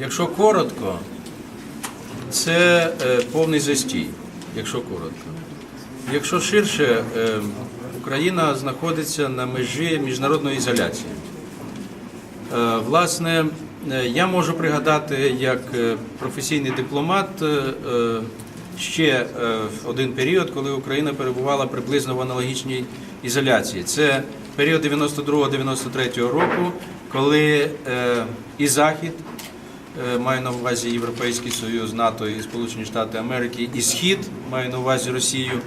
Якщо коротко, це е, повний застій, якщо коротко. Якщо ширше, е, Україна знаходиться на межі міжнародної ізоляції. Е, Власне, я можу пригадати як професійний дипломат ще один період, коли Україна перебувала приблизно в аналогічній ізоляції. Це період 92-93 року, коли і Захід, маю на увазі Європейський Союз, НАТО і Сполучені Штати Америки, і Схід, маю на увазі Росію,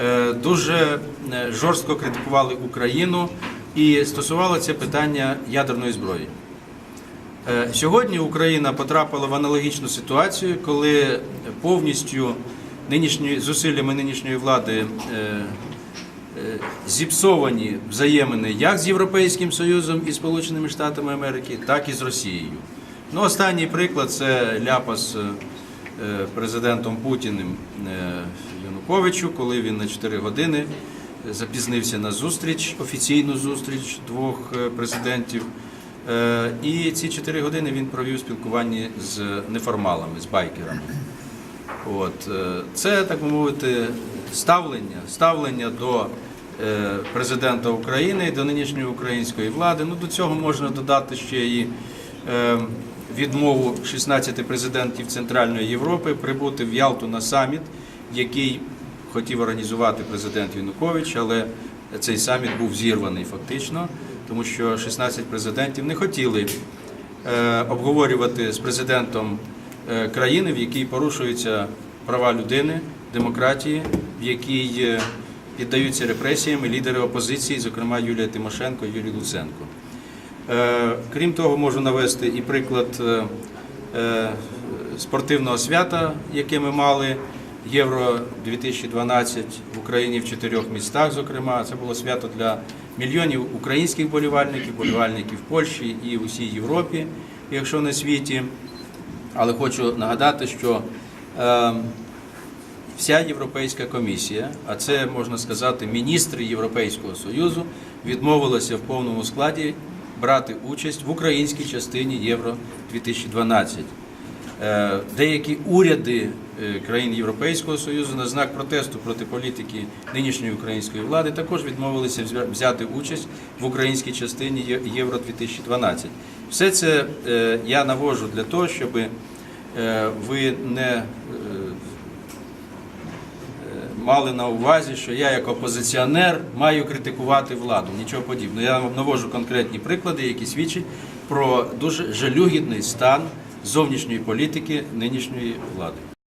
е, дуже е, жорстко критикували Україну і стосувало це питання ядерної зброї. Е, Сьогодні Україна потрапила в аналогічну ситуацію, коли повністю нинішні зусиллями нинішньої влади е, е, зіпсовані взаємини як з Європейським Союзом і Сполученими Штатами Америки, так і з Росією. Ну, останній приклад це ляпас е, е, президентом Путіним е, Януковичу, коли він на 4 години запізнився на зустріч, офіційну зустріч двох президентів. І ці 4 години він провів у спілкуванні з неформалами, з байкерами. От. Це, так би мовити, ставлення, ставлення до президента України і до нинішньої української влади. Ну, до цього можна додати ще і е, відмову 16 президентів Центральної Європи прибути в Ялту на саміт, який хотів організувати президент Янукович, але цей саміт був зірваний фактично, тому що 16 президентів не хотіли е, обговорювати з президентом е, країни, в якій порушуються права людини, демократії, в якій е, піддаються репресіями лідери опозиції, зокрема Юлія Тимошенко і Юрій Луценко. Е, Крім того, можу навести і приклад е, е, спортивного свята, яке ми мали Євро 2012 в Україні в чотирьох містах. Зокрема, це було свято для мільйонів українських болівальників, болівальників Польщі і усій Європі, якщо не світі. Але хочу нагадати, що вся Європейська комісія, а це можна сказати, міністри Європейського Союзу, відмовилися в повному складі брати участь в українській частині Євро 2012. Е, Деякі уряди е, країн Європейського Союзу на знак протесту проти політики нинішньої української влади також відмовилися взя- взяти участь в українській частині Євро 2012. Все це е, я навожу для того, щоб ви не мали на увазі, що я як опозиціонер маю критикувати владу. Нічого подібного. Я вам навожу конкретні приклади, які свідчать про дуже жалюгідний стан зовнішньої політики нинішньої влади.